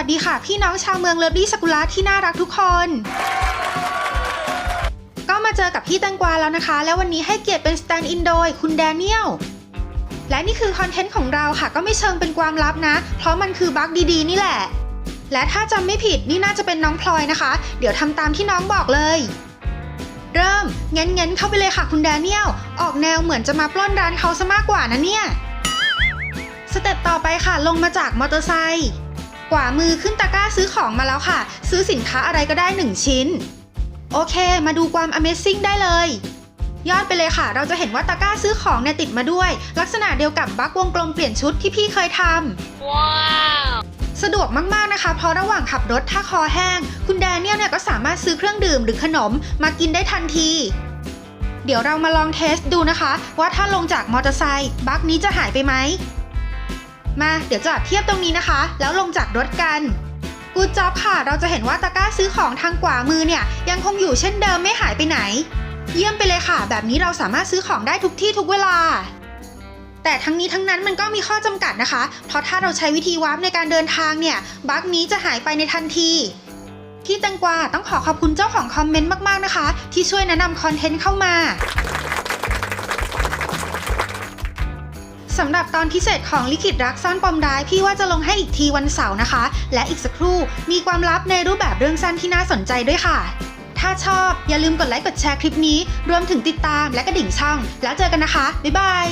ัสดีค่ะ พี่น้องชาวเมืองเลิฟลี่สกุละที่น่ารักทุกคน ก็มาเจอกับพี่แตงกวาแล้วนะคะ แล้ววันนี้ให้เกียรติเป็นสแตนด์อินโดยคุณแดเนียลและนี่คือคอนเทนต์ของเราค่ะก็ไม่เชิงเป็นความลับนะ เพราะมันคือบั๊กดีๆ นี่แหละ และถ้าจำไม่ผิดนี่น่าจะเป็นน้องพลอยนะคะ เดี๋ยวทำตามที่น้องบอกเลย เริ่มงั้นงั้นๆเข้าไปเลยค่ะคุณแดเนียลออกแนวเหมือนจะมาปล้นร้านเขาซะมากกว่านะเนี่ย สเต็ปต่อไปค่ะลงมาจากมอเตอร์ไซค์ กว่ามือขึ้นตะกร้าซื้อของมาแล้วค่ะ ซื้อสินค้าอะไรก็ได้ 1 ชิ้น โอเค มาดูความ Amazing ได้เลย ยอดไปเลยค่ะ เราจะเห็นว่าตะกร้าซื้อของเนี่ยติดมาด้วย ลักษณะเดียวกับบั๊กวงกลมเปลี่ยนชุดที่พี่เคยทำสะดวกมากๆนะคะ เพราะระหว่างขับรถถ้าคอแห้ง คุณแดเนียลเนี่ยก็สามารถซื้อเครื่องดื่มหรือขนมมากินได้ทันที เดี๋ยวเรามาลองเทสดูนะคะ ว่าถ้าลงจากมอเตอร์ไซค์บั๊กนี้จะหายไปไหม มาเดี๋ยวจอดเทียบตรงนี้นะคะ แล้วลงจากรถกันกูจอบค่ะ เราจะเห็นว่าตะกร้าซื้อของทางขวามือเนี่ย ยังคงอยู่เช่นเดิมไม่หายไปไหน เยี่ยมไปเลยค่ะ แบบนี้เราสามารถซื้อของได้ทุกที่ทุกเวลา แต่ทั้งนี้ทั้งนั้นมันก็มีข้อจำกัดนะคะ เพราะถ้าเราใช้วิธีวาร์ปในการเดินทางเนี่ยบั๊กนี้จะหายไปในทันทีพี่แตงกวาต้องขอขอบคุณเจ้าของคอมเมนต์มากๆนะคะ ที่ช่วยแนะนำคอนเทนต์เข้ามา สำหรับตอนพิเศษของลิขิตรักซ่อนปมร้ายพี่ว่าจะลงให้อีกทีวันเสาร์นะคะ และอีกสักครู่มีความลับในรูปแบบเรื่องสั้นที่น่าสนใจด้วยค่ะ ถ้าชอบอย่าลืมกดไลค์กดแชร์คลิปนี้ รวมถึงติดตามและกระดิ่งช่อง แล้วเจอกันนะคะ บ๊ายบาย